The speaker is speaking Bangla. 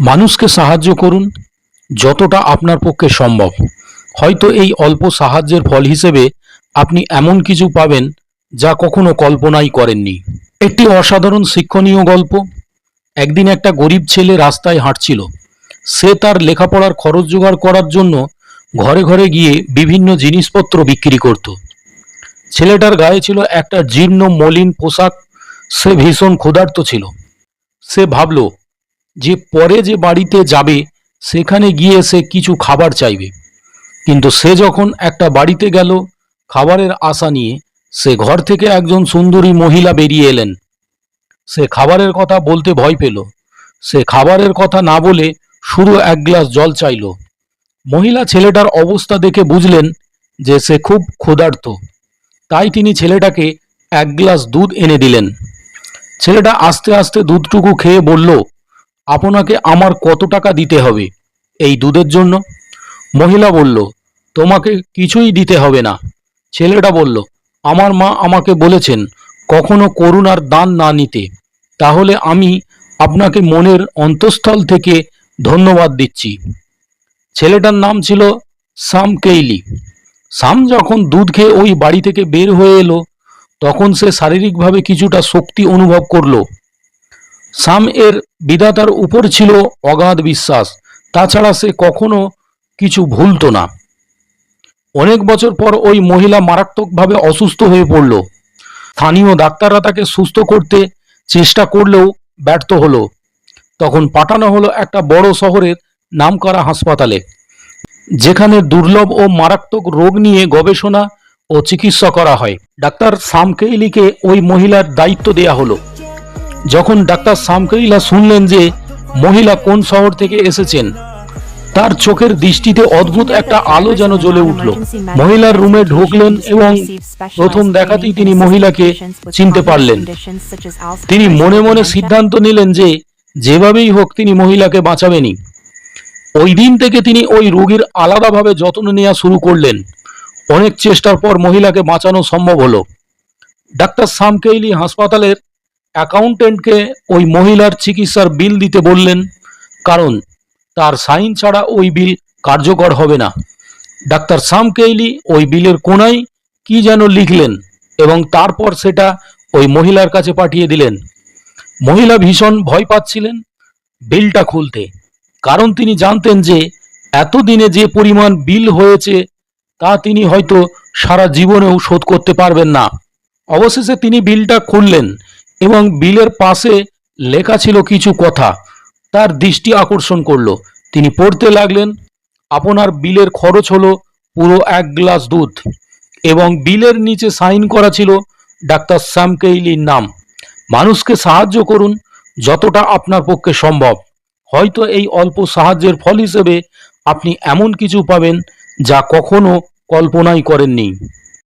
মানুষকে সাহায্য করুন যতটা আপনার পক্ষে সম্ভব। হয়তো এই অল্প সাহায্যের ফল হিসেবে আপনি এমন কিছু পাবেন যা কখনো কল্পনাই করেননি। একটি অসাধারণ শিক্ষণীয় গল্প। একদিন একটা গরিব ছেলে রাস্তায় হাঁটছিল। সে তার লেখাপড়ার খরচ জোগাড় করার জন্য ঘরে ঘরে গিয়ে বিভিন্ন জিনিসপত্র বিক্রি করত। ছেলেটার গায়ে ছিল একটা জীর্ণ মলিন পোশাক। সে ভীষণ ক্ষুধার্ত ছিল। সে ভাবল যে পরে যে বাড়িতে যাবে, সেখানে গিয়ে সে কিছু খাবার চাইবে। কিন্তু সে যখন একটা বাড়িতে গেল, খাবারের আশা নিয়ে সে ঘর থেকে একজন সুন্দরী মহিলা বেরিয়ে এলেন। সে খাবারের কথা বলতে ভয় পেল। সে খাবারের কথা না বলে শুরু এক গ্লাস জল চাইল। মহিলা ছেলেটার অবস্থা দেখে বুঝলেন যে সে খুব ক্ষুধার্ত। তাই তিনি ছেলেটাকে এক গ্লাস দুধ এনে দিলেন। ছেলেটা আস্তে আস্তে দুধটুকু খেয়ে বলল আপনাকে আমার কত টাকা দিতে হবে? এই দুধের জন্য? মহিলা বলল, তোমাকে কিছুই দিতে হবে না। ছেলেটা বলল, আমার মা আমাকে বলেছেন কখনো করুণার দান না নিতে। তাহলে আমি আপনাকে মনের অন্তঃস্থল থেকে ধন্যবাদ দিচ্ছি। ছেলেটার নাম ছিল সাম কেইলি। সাম যখন দুধ খেয়ে ওই বাড়ি থেকে বের হয়ে এলো, তখন সে শারীরিকভাবে কিছুটা শক্তি অনুভব করল। সাম এর বিধাতার উপর ছিল অগাধ বিশ্বাস। তাছাড়া সে কখনো কিছু ভুলতো না। অনেক বছর পর ওই মহিলা মারাত্মকভাবে অসুস্থ হয়ে পড়ল। স্থানীয় ডাক্তাররা তাকে সুস্থ করতে চেষ্টা করলেও ব্যর্থ হলো। তখন পাঠানো হলো একটা বড় শহরের নামকরা হাসপাতালে, যেখানে দুর্লভ ও মারাত্মক রোগ নিয়ে গবেষণা ও চিকিৎসা করা হয়। ডাক্তার সামকেইলিকে ওই মহিলার দায়িত্ব দেয়া হলো। যখন ডাক্তার সামকেইলা শুনলেন যে মহিলা কোন শহর থেকে এসেছেন, তার চোখের দৃষ্টিতে অদ্ভুত একটা আলো যেন জ্বলে উঠল। মহিলার রুমে ঢুকলেন এবং প্রথম দেখাতেই তিনি মহিলাকে চিনতে পারলেন। তিনি মনে মনে সিদ্ধান্ত নিলেন যে যেভাবেই হোক তিনি মহিলাকে বাঁচাবেনই। ওই দিন থেকে তিনি ওই রোগীর আলাদাভাবে যত্ন নেওয়া শুরু করলেন। অনেক চেষ্টার পর মহিলাকে বাঁচানো সম্ভব হলো। ডাক্তার সামকেইলি হাসপাতালের অ্যাকাউন্টেন্টকে ওই মহিলার চিকিৎসার বিল দিতে বললেন, কারণ তার সাইন ছাড়া ওই বিল কার্যকর হবে না। ডাক্তার সাম কেইলি ওই বিলের কোনায় কি যেন লিখলেন এবং তারপর সেটা ওই মহিলার কাছে পাঠিয়ে দিলেন। মহিলা ভীষণ ভয় পাচ্ছিলেন বিলটা খুলতে, কারণ তিনি জানতেন যে এতদিনে যে পরিমাণ বিল হয়েছে তা তিনি হয়তো সারা জীবনেও শোধ করতে পারবেন না। অবশেষে তিনি বিলটা খুললেন এবং বিলের পাশে লেখা ছিল কিছু কথা। তার দৃষ্টি আকর্ষণ করল। তিনি পড়তে লাগলেন, আপনার বিলের খরচ হলো পুরো এক গ্লাস দুধ এবং বিলের নিচে সাইন করা ছিল ডাক্তার স্যাম কেইলির নাম। মানুষকে সাহায্য করুন যতটা আপনার পক্ষে সম্ভব। হয়তো এই অল্প সাহায্যের ফল হিসেবে আপনি এমন কিছু পাবেন যা কখনো কল্পনাই করেননি।